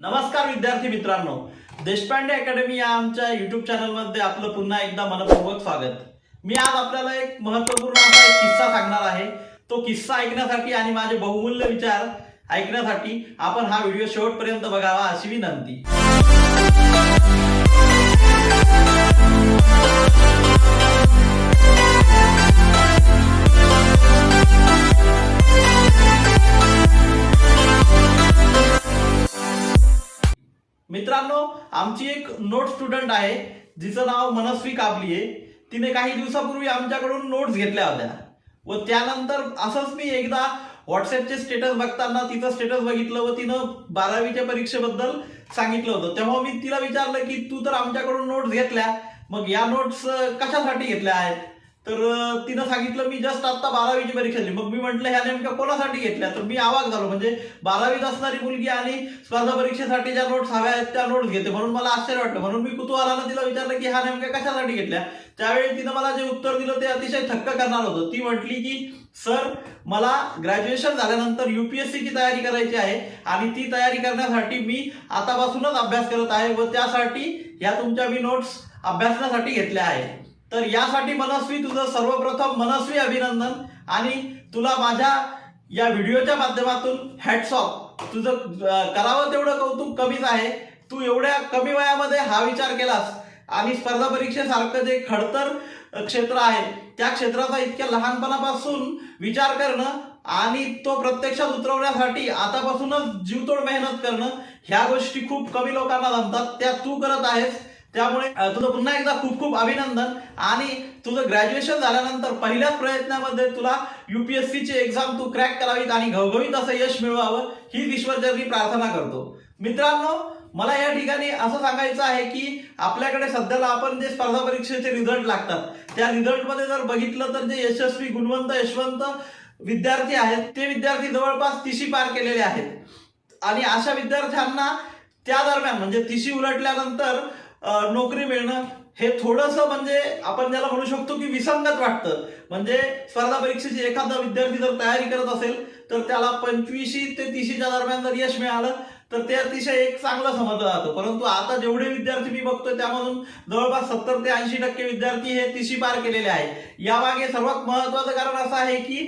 नमस्कार विद्यार्थी मित्रांनो. देशपांडे अकॅडमी या आमच्या युट्यूब चॅनलमध्ये आपलं पुन्हा एकदा मनपूर्वक स्वागत. मी आज आपल्याला एक महत्त्वपूर्ण असा एक किस्सा सांगणार आहे. तो किस्सा ऐकण्यासाठी आणि माझे बहुमूल्य विचार ऐकण्यासाठी आपण हा व्हिडिओ शेवटपर्यंत बघावा अशी विनंती. स्टुडंट आहे जिचं नाव मनस्वी काबलीये आहे. तिने काही दिवसापूर्वी आमच्याकडून नोट्स घेतल्या होत्या. व त्यानंतर असंच मी एकदा व्हॉट्सअपचे स्टेटस बघताना तिचं स्टेटस बघितलं व तिनं बारावीच्या परीक्षेबद्दल सांगितलं होतं. तेव्हा मी तिला विचारलं की तू तर आमच्याकडून नोट्स घेतल्या. मग या नोट्स कशासाठी घेतल्या आहेत? तर तिनं सांगितलं मी जस्ट आता बारावीची परीक्षा दिली. मग मी म्हटलं ह्या नेमक्या कोणासाठी घेतल्या? तर मी आवाज झालो म्हणजे बारावीत असणारी मुलगी आणि स्पर्धा परीक्षेसाठी ज्या नोट्स हव्या आहेत त्या नोट्स घेते. म्हणून मला आश्चर्य वाटलं. म्हणून मी कुतूहलानं तिला विचारलं की ह्या नेमक्या कशासाठी घेतल्या? त्यावेळी तिनं मला जे उत्तर दिलं ते अतिशय थक्क करणार होतं. ती म्हटली की सर मला ग्रॅज्युएशन झाल्यानंतर युपीएससीची तयारी करायची आहे आणि ती तयारी करण्यासाठी मी आतापासूनच अभ्यास करत आहे व त्यासाठी ह्या तुमच्या मी नोट्स अभ्यासण्यासाठी घेतल्या आहे तर यासाठी मनस्वी तुझं सर्वप्रथम मनस्वी अभिनंदन आणि तुला माझ्या या व्हिडिओच्या माध्यमातून हॅट्स ऑफ तुझं करावं तेवढं कौतुक कमीच आहे. तू एवढ्या कमी वयामध्ये हा विचार केलास. आणि स्पर्धा परीक्षेसारखं जे खडतर क्षेत्र आहे त्या क्षेत्राचा इतक्या लहानपणापासून विचार करणं आणि तो प्रत्यक्षात उतरवण्यासाठी आतापासूनच जीवतोड मेहनत करणं ह्या गोष्टी खूप कमी लोकांना जमतात. त्या तू करत आहेस. त्यामुळे तुझं पुन्हा एकदा खूप खूप अभिनंदन. आणि तुझं ग्रॅज्युएशन झाल्यानंतर पहिल्याच प्रयत्नामध्ये तुला युपीएससीची एक्झाम तू क्रॅक करावीत आणि घवघवीत असं यश मिळवावं ही ईश्वरचरणी प्रार्थना करतो. मित्रांनो मला या ठिकाणी असं सांगायचं आहे की आपल्याकडे सध्याला आपण जे स्पर्धा परीक्षेचे रिझल्ट लागतात त्या रिझल्टमध्ये जर बघितलं तर जे यशस्वी गुणवंत यशवंत विद्यार्थी आहेत ते विद्यार्थी जवळपास तिशी पार केलेले आहेत. आणि अशा विद्यार्थ्यांना त्या दरम्यान म्हणजे तिशी उलटल्यानंतर नोकरी मिळणं हे थोडंसं म्हणजे आपण ज्याला म्हणू शकतो की विसंगत वाटतं. म्हणजे स्पर्धा परीक्षेची एखादा विद्यार्थी जर तयारी करत असेल तर त्याला पंचवीशी ते तीशीच्या दरम्यान जर यश मिळालं तर ते अतिशय एक चांगलं समजलं जातं परंतु आता जेवढे विद्यार्थी मी बघतोय त्यामधून जवळपास सत्तर ते ऐंशी टक्के विद्यार्थी हे तिशी पार केलेले आहे यामागे सर्वात महत्वाचं कारण असं आहे की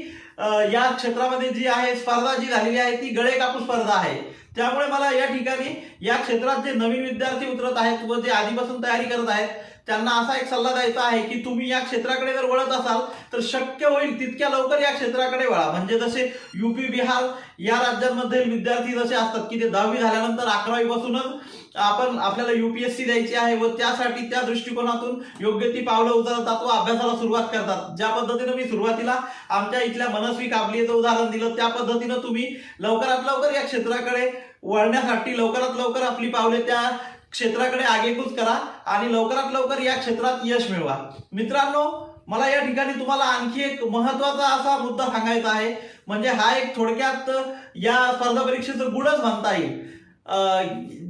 या क्षेत्रामध्ये जी आहे स्पर्धा जी झालेली आहे ती गळे कापूस स्पर्धा आहे. त्यामुळे मला या ठिकाणी या क्षेत्रात जे नवीन विद्यार्थी उतरत आहेत व जे आधीपासून तयारी करत आहेत त्यांना असा एक सल्ला द्यायचा आहे की तुम्ही या क्षेत्राकडे जर वळत असाल तर शक्य होईल तितक्या लवकर या क्षेत्राकडे वळा. म्हणजे जसे युपी बिहार या राज्यांमध्ये विद्यार्थी जसे असतात की ते दहावी झाल्यानंतर अकरावीपासूनच आपण आपल्याला युपीएससी द्यायची आहे व त्यासाठी त्या दृष्टिकोनातून योग्य ती पावलं उचलतात व अभ्यासाला सुरुवात करतात. ज्या पद्धतीनं मी सुरुवातीला आमच्या इथल्या मनस्वी काबलीचं उदाहरण दिलं त्या पद्धतीनं तुम्ही लवकरात लवकर या क्षेत्राकडे वळण्यासाठी लवकरात लवकर आपली पावले त्या क्षेत्राकडे आगेकूच करा आणि लवकरात लवकर या क्षेत्रात यश मिळवा. मित्रांनो मला या ठिकाणी तुम्हाला आणखी एक महत्त्वाचा असा मुद्दा सांगायचा आहे. म्हणजे हा एक थोडक्यात या स्पर्धा परीक्षेचं गुणच म्हणता येईल.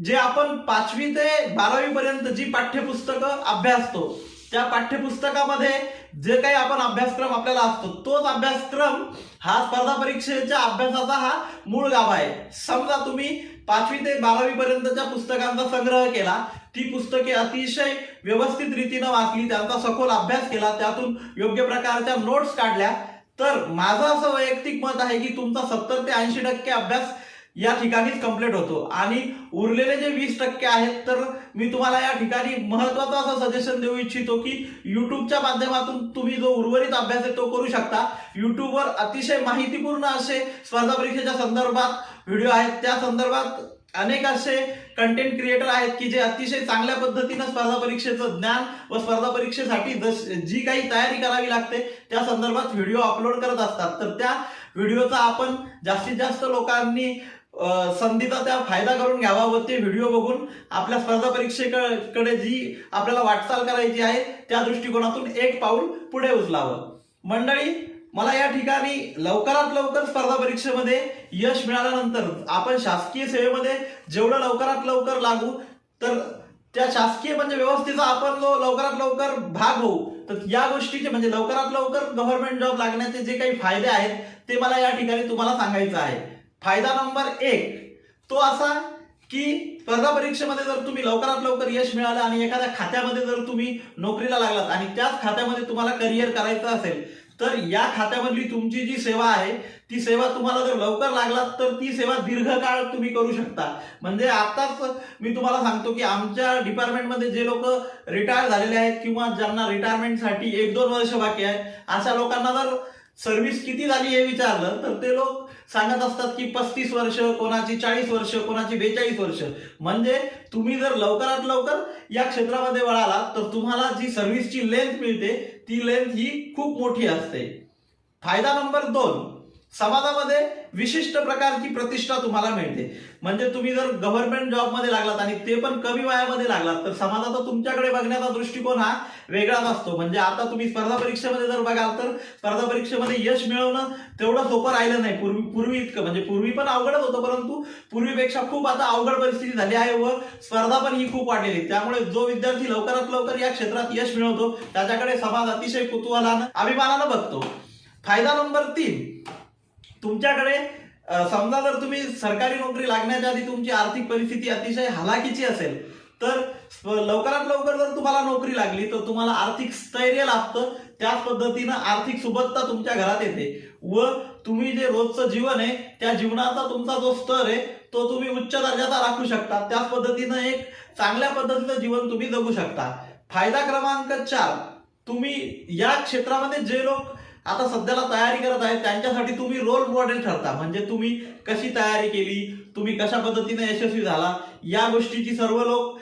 जे आपण पाचवी ते बारावी पर्यंत जी पाठ्यपुस्तकं अभ्यासतो त्या पाठ्यपुस्तकामध्ये जे काही आपण अभ्यासक्रम आपल्याला असतो तोच अभ्यासक्रम हा स्पर्धा परीक्षेच्या अभ्यासाचा हा मूळ गाभा आहे. समजा तुम्ही पाचवी ते बारावी पर्यंतच्या पुस्तकांचा संग्रह केला ती पुस्तके अतिशय व्यवस्थित रीतीनं वाचली त्यांचा सखोल अभ्यास केला त्यातून योग्य प्रकारच्या नोट्स काढल्या तर माझं असं वैयक्तिक मत आहे की तुमचा सत्तर ते ऐंशी टक्के अभ्यास या ठिकाणीच कंप्लीट होतो. आणि उरलेले जे वीस टक्के आहेत तर मी तुम्हाला या ठिकाणी महत्वाचं असं सजेशन देऊ इच्छितो की युट्यूबच्या माध्यमातून तुम्ही जो उर्वरित अभ्यास आहे तो करू शकता. युट्यूबवर अतिशय माहितीपूर्ण असे स्पर्धा परीक्षेच्या संदर्भात व्हिडिओ आहेत. त्या संदर्भात अनेक असे कंटेंट क्रिएटर आहेत की जे अतिशय चांगल्या पद्धतीनं स्पर्धा परीक्षेचं ज्ञान व स्पर्धा परीक्षेसाठी जस जी काही तयारी करावी लागते त्या संदर्भात व्हिडिओ अपलोड करत असतात. तर त्या व्हिडिओचा आपण जास्तीत जास्त लोकांनी संधीचा त्या फायदा करून घ्यावा व ते व्हिडिओ बघून आपल्या स्पर्धा परीक्षेकडे जी आपल्याला वाटचाल करायची आहे त्या दृष्टिकोनातून एक पाऊल पुढे उचलावं. मंडळी मला या ठिकाणी लवकरात लवकर स्पर्धा परीक्षेमध्ये यश मिळाल्यानंतर आपण शासकीय सेवेमध्ये जेवढं लवकरात लवकर लागू तर त्या शासकीय म्हणजे व्यवस्थेचा आपण जो लवकरात लवकर भाग होऊ. तर या गोष्टीचे म्हणजे लवकरात लवकर गव्हर्नमेंट जॉब लागण्याचे जे काही फायदे आहेत ते मला या ठिकाणी तुम्हाला सांगायचं आहे. फायदा नंबर एक तो असा की स्पर्धा परीक्षेमध्ये जर तुम्ही लवकरात लवकर यश मिळालं आणि एखाद्या खात्यामध्ये जर तुम्ही नोकरीला लागलात आणि त्याच खात्यामध्ये तुम्हाला करिअर करायचं असेल तर या खात्यामधली तुमची जी सेवा आहे ती सेवा तुम्हाला जर लवकर लागलात तर ती सेवा दीर्घकाळ तुम्ही करू शकता. म्हणजे आताच मी तुम्हाला सांगतो की आमच्या डिपार्टमेंटमध्ये जे लोक रिटायर झालेले आहेत किंवा ज्यांना रिटायरमेंटसाठी एक दोन वर्ष बाकी आहे अशा लोकांना जर सर्व्हिस किती झाली हे विचारलं तर ते लोक सांगत असतात की पस्तीस वर्ष कोणाची चाळीस वर्ष कोणाची बेचाळीस वर्ष. म्हणजे तुम्ही जर लवकरात लवकर या क्षेत्रामध्ये वळालात तर तुम्हाला जी सर्व्हिसची लेंथ मिळते ती लेंथ ही खूप मोठी असते. फायदा नंबर दोन समाजामध्ये विशिष्ट प्रकारची प्रतिष्ठा तुम्हाला मिळते. म्हणजे तुम्ही जर गव्हर्नमेंट जॉबमध्ये लागलात आणि ते पण कमी वयामध्ये लागलात तर समाजाचा तुमच्याकडे बघण्याचा दृष्टिकोन हा वेगळाच असतो. म्हणजे आता तुम्ही स्पर्धा परीक्षेमध्ये जर बघाल तर स्पर्धा परीक्षेमध्ये यश मिळवणं तेवढं सोपं राहिलं नाही. पूर्वी पूर्वी इतकं. म्हणजे पूर्वी पण अवघडच होतं परंतु पूर्वीपेक्षा खूप आता अवघड परिस्थिती झाली आहे व स्पर्धा पण ही खूप वाढलेली. त्यामुळे जो विद्यार्थी लवकरात लवकर या क्षेत्रात यश मिळवतो त्याच्याकडे समाज अतिशय कुतूहलानं अभिमानानं बघतो. फायदा नंबर तीन तुमच्याकडे समजा जर तुम्ही सरकारी नोकरी लागण्याच्या आधी तुमची आर्थिक परिस्थिती अतिशय हलाखीची असेल तर लवकरात लवकर जर तुम्हाला नोकरी लागली तर तुम्हाला आर्थिक स्थैर्य लाभतं. त्याच पद्धतीनं आर्थिक सुबत्ता तुमच्या घरात येते. व तुम्ही जे रोजचं जीवन आहे त्या जीवनाचा तुमचा जो स्तर आहे तो तुम्ही उच्च दर्जाचा राखू शकता. त्याच पद्धतीनं एक चांगल्या पद्धतीचं जीवन तुम्ही जगू शकता. फायदा क्रमांक चार तुम्ही या क्षेत्रामध्ये जे लोक आता सध्याला तयारी करत आहेत त्यांच्यासाठी तुम्ही रोल मॉडेल ठरता. म्हणजे तुम्ही कशी तयारी केली तुम्ही कशा पद्धतीने यशस्वी झाला या गोष्टीची सर्व लोक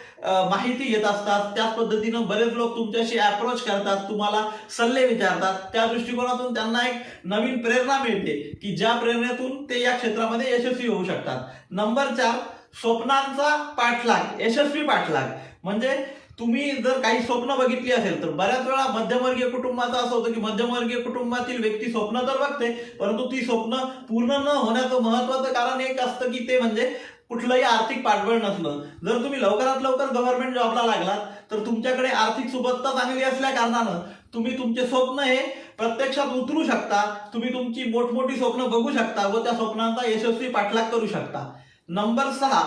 माहिती घेत असतात. त्याच पद्धतीनं बरेच लोक तुमच्याशी अप्रोच करतात तुम्हाला सल्ले विचारतात. त्या दृष्टिकोनातून त्यांना एक नवीन प्रेरणा मिळते की ज्या प्रेरणेतून ते या क्षेत्रामध्ये यशस्वी होऊ शकतात. नंबर चार स्वप्नांचा पाठलाग यशस्वी पाठलाग. म्हणजे तुम्ही जर काही स्वप्न बघितली असेल तर बऱ्याच वेळा मध्यमवर्गीय कुटुंबाचं असं होतं की मध्यमवर्गीय कुटुंबातील व्यक्ती स्वप्न तर बघते परंतु ती स्वप्न पूर्ण न होण्याचं महत्वाचं कारण एक असतं की ते म्हणजे कुठलंही आर्थिक पाठबळ नसलं जर तुम्ही लवकरात लवकर गव्हर्नमेंट जॉबला लागलात तर तुमच्याकडे आर्थिक सुबत्ता चांगली असल्या कारणानं तुम्ही तुमचे स्वप्न हे प्रत्यक्षात उतरू शकता तुम्ही तुमची मोठमोठी स्वप्न बघू शकता व त्या स्वप्नांचा यशस्वी पाठलाग करू शकता. नंबर सहा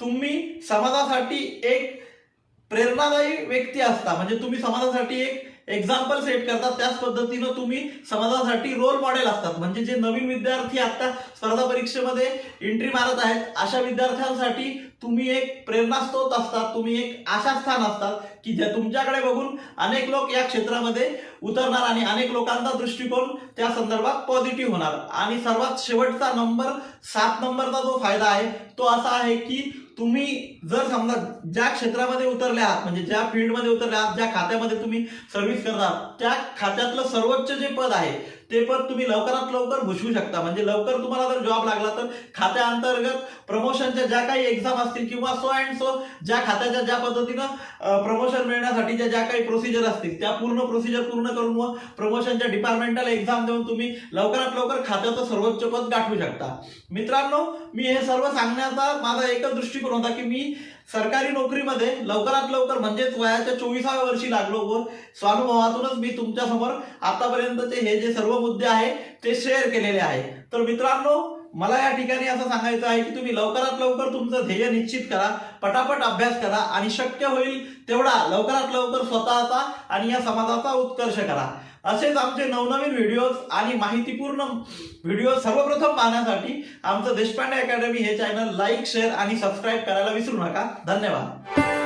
तुम्ही समाजासाठी एक प्रेरणादायी व्यक्ती असता. म्हणजे तुम्ही समाजासाठी एक एक्झाम्पल सेट करता. त्याच पद्धतीनं तुम्ही समाजासाठी रोल मॉडेल असतात. म्हणजे जे नवीन विद्यार्थी आता स्पर्धा परीक्षेमध्ये एंट्री मारत आहेत अशा विद्यार्थ्यांसाठी तुम्ही एक प्रेरणास्त्रोत असतात तुम्ही एक आशा स्थान असतात की ज्या तुमच्याकडे बघून अनेक लोक या क्षेत्रामध्ये उतरणार आणि अनेक लोकांचा दृष्टिकोन त्या संदर्भात पॉझिटिव्ह होणार. आणि सर्वात शेवटचा नंबर सात नंबरचा जो फायदा आहे तो असा आहे की तुम्ही जर समजा ज्या क्षेत्रामध्ये उतरले आहात म्हणजे ज्या फील्डमध्ये उतरले आहात ज्या खात्यामध्ये तुम्ही सर्व्हिस करतात त्या खात्यातलं सर्वोच्च जे पद आहे ते पद तुम्ही लवकरात लवकर भुसवू शकता. म्हणजे लवकर तुम्हाला जर जॉब लागला तर खात्याअंतर्गत प्रमोशनच्या ज्या काही एक्झाम असतील किंवा सो अँड सो ज्या खात्याच्या ज्या पद्धतीनं प्रमोशन मिळण्यासाठीच्या ज्या काही प्रोसिजर असतील त्या पूर्ण प्रोसिजर पूर्ण करून व प्रमोशनच्या डिपार्टमेंटल एक्झाम देऊन तुम्ही लवकरात लवकर खात्याचं सर्वोच्च पद गाठवू शकता. मित्रांनो मी हे सर्व सांगण्याचा माझा एकच दृष्टिकोन होता की मी सरकारी नोकरीमध्ये लवकरात लवकर म्हणजेच वयाच्या चोवीसाव्या वर्षी लागलो व स्वानुभवातूनच मी तुमच्यासमोर आतापर्यंतचे हे जे सर्व मुद्दे आहे ते शेअर केलेले आहे. तर मित्रांनो मला या ठिकाणी असं सांगायचं आहे की तुम्ही लवकरात लवकर तुमचं ध्येय निश्चित करा पटापट अभ्यास करा आणि शक्य होईल तेवढा लवकरात लवकर स्वतःचा आणि या समाजाचा उत्कर्ष करा. असेच आमचे नवनवीन व्हिडिओज आणि माहितीपूर्ण व्हिडिओ सर्वप्रथम पाहण्यासाठी आमचं देशपांडे अकॅडमी हे चॅनल लाईक शेअर आणि सबस्क्राईब करायला विसरू नका. धन्यवाद.